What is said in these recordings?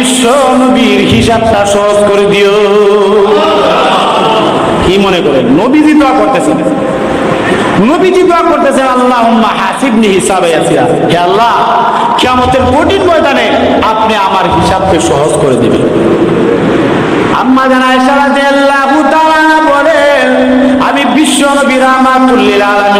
বিশ্ব নবীর হিসাবটা সহজ করে দিও। কি মনে করেন? নবীজি দোয়া করতেছেন। নবীজি দোয়া করতেছেন আল্লাহ হাসিবনি হিসাবে আসিয়া হে আল্লাহ কঠিন ময়দানে আপনি আমার হিসাবকে সহজ করে দিবেন। আম্মা জানা ইশারাতে আল্লাহ তাআলা বলেন, আমি বিশ্ব নবী রাহমাতুল্লিল আলামিনকে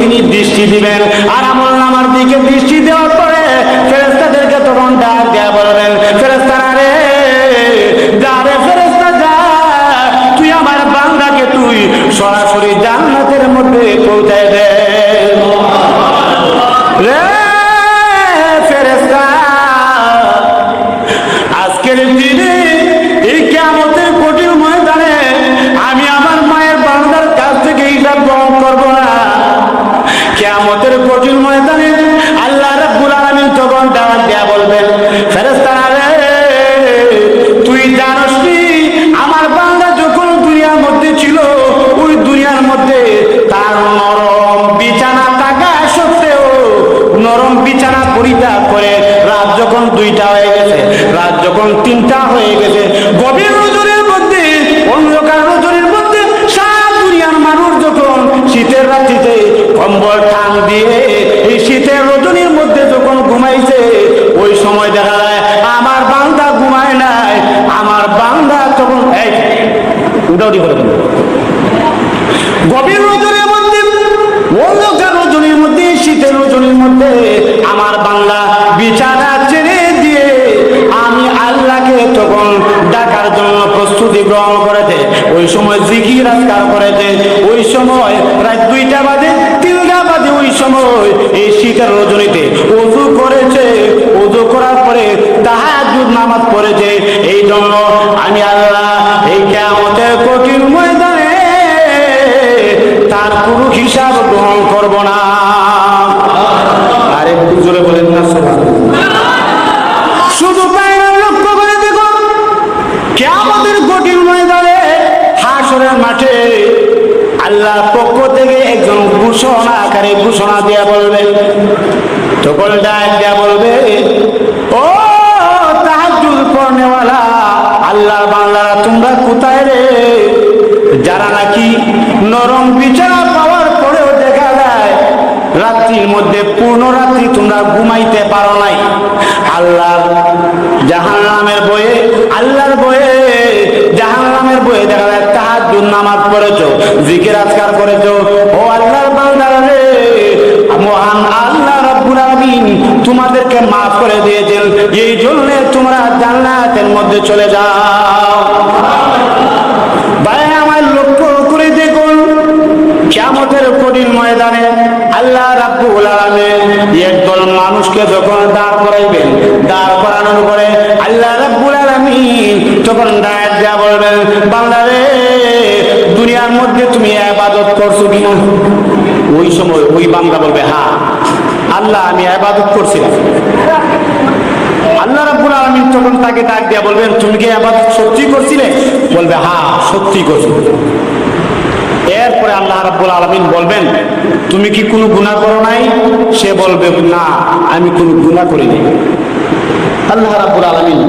তিনি দৃষ্টি দিবেন। আর আমল নামার দিকে দৃষ্টি দেওয়ার পরে কিয়ামতের কঠিন ময়দানে আল্লাহ রাব্বুল আলামিন তখন দাওয়াত দেয়া বলবেন, ফেরেশতারা রে, তুই জানোস আমার বান্দা যখন দুনিয়ার মধ্যে ছিল, ওই দুনিয়ার মধ্যে তার নরম বিছানা থাকা সত্ত্বেও নরম বিছানা পরিত্যাগ করে রাত যখন দুইটা হয়ে গেছে, রাত যখন তিনটা হয়ে গেছে, গভীর রজনীর মধ্যে, অন্ধকার রজনীর মধ্যে সারা দুনিয়ার মানুষ যখন শীতের রাত্রিতে কম্বল টান দিয়ে এই শীতের রজনীর মধ্যে যখন ঘুমাইছে ওই সময় দেখা যায় আমার বান্দা ঘুমায় নাই আমার বান্দা তখন এই উঠাউটি করে দিল গভীর রজনীর মধ্যে অন্ধকার রজনীর মধ্যে, শীতের রজনীর মধ্যে আমার বাংলা বিছানা ছেড়ে দিয়ে আমি আল্লাহকে তখন ডাকার জন্য প্রস্তুতি গ্রহণ করেছে। ওই সময় জিকির আজকার করেছে। ওই সময় প্রায় দুইটা বাজে, তিনটা বাজে ওই সময় এই শীতের রজনীতে উজু করেছে। উজু করার পরে তাহাজুদ নামাজ পড়েছে। এই জন্য আমি আল্লাহ হিসাব গ্রহণ করব না। আর, একটু জোরে বলেন না শুধু লক্ষ্য করে দেখো কেমতের কঠিন ময়দানে হাসরের মাঠে আল্লাহ পক্ষ থেকে একজন ঘোষণা আকারে ঘোষণা দেয়া বলবে তখন ডাক দেয়া বলবে রাত্রির মধ্যে পূর্ণ রাত্রি তোমরা ঘুমাইতে পারো নাই। আল্লাহর জাহান নামের বয়ে, আল্লাহর বয়ে জাহান নামের বয়ে দেখা যায় তাহার নামাজ পড়েছ, জিকির আজকার করেছ। ও আল্লাহর বান্দারা মহান আল্লাহ রাব্বুল আলামিন তোমাদেরকে মাফ করে দিয়েছেন। এই জন্য তোমরা জান্নাতের মধ্যে চলে যাও। ভাই, আমার লক্ষ্য করে দেখুন, কিয়ামতের কঠিন ময়দানে আল্লাহ রাব্বুল আলামিন একদল মানুষকে যখন দাঁড় করাইবেন, দাঁড় করানোর পরে আল্লাহ রাব্বুল আলামিন তখন ডায়াত দেয়া বলবেন, বান্দারে, দুনিয়ার মধ্যে তুমি ইবাদত করছ কিনা? ওই সময় ওই বান্দা বলবে হ্যাঁ আল্লাহ, আমি ইবাদত করছিলাম আল্লাহ রাব্বুল আলামিন তখন তাকে ডাক দিয়া বলবেন, তুমি কি ইবাদত সত্যি করছিলে? বলবে হ্যাঁ সত্যি করছি। এরপরে আল্লাহ রাব্বুল আলামিন বলবেন, তুমি কি কোনো গুনাহ করো নাই? সে বলবে, না, আমি কোনো গুনাহ করিনি। আল্লাহ রাব্বুল আলামিন